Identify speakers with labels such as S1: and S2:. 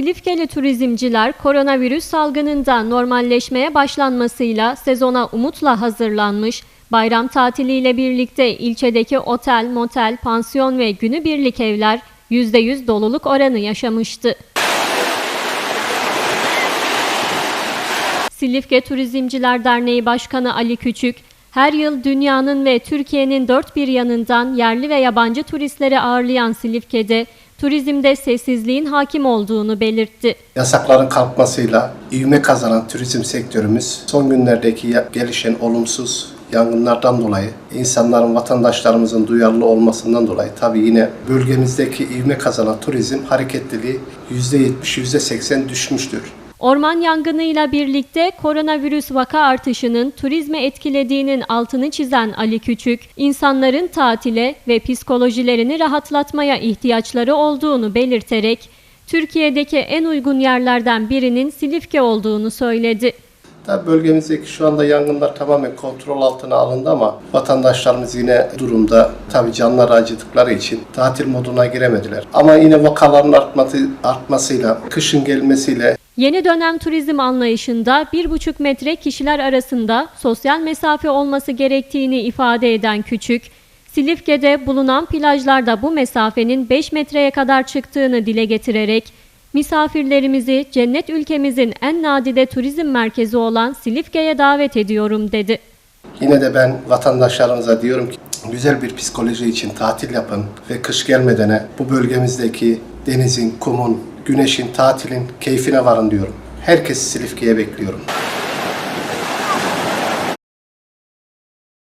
S1: Silifkeli turizmciler koronavirüs salgınında normalleşmeye başlanmasıyla sezona umutla hazırlanmış, bayram tatiliyle birlikte ilçedeki otel, motel, pansiyon ve günübirlik evler %100 doluluk oranı yaşamıştı. Silifke Turizmciler Derneği Başkanı Ali Küçük, her yıl dünyanın ve Türkiye'nin dört bir yanından yerli ve yabancı turistleri ağırlayan Silifke'de turizmde sessizliğin hakim olduğunu belirtti.
S2: Yasakların kalkmasıyla ivme kazanan turizm sektörümüz son günlerdeki gelişen olumsuz yangınlardan dolayı insanların, vatandaşlarımızın duyarlı olmasından dolayı tabii yine bölgemizdeki ivme kazanan turizm hareketliliği %70, %80 düşmüştür.
S1: Orman yangınıyla birlikte koronavirüs vaka artışının turizme etkilediğinin altını çizen Ali Küçük, insanların tatile ve psikolojilerini rahatlatmaya ihtiyaçları olduğunu belirterek, Türkiye'deki en uygun yerlerden birinin Silifke olduğunu söyledi.
S2: Tabii bölgemizdeki şu anda yangınlar tamamen kontrol altına alındı ama vatandaşlarımız yine durumda tabii canları acıdıkları için tatil moduna giremediler. Ama yine vakaların artması, artmasıyla, kışın gelmesiyle
S1: Yeni dönem turizm anlayışında 1,5 metre kişiler arasında sosyal mesafe olması gerektiğini ifade eden Küçük, Silifke'de bulunan plajlarda bu mesafenin 5 metreye kadar çıktığını dile getirerek, misafirlerimizi cennet ülkemizin en nadide turizm merkezi olan Silifke'ye davet ediyorum dedi.
S2: Yine de ben vatandaşlarımıza diyorum ki güzel bir psikoloji için tatil yapın ve kış gelmedene bu bölgemizdeki denizin, kumun, güneşin, tatilin keyfine varın diyorum. Herkesi Silifke'ye bekliyorum.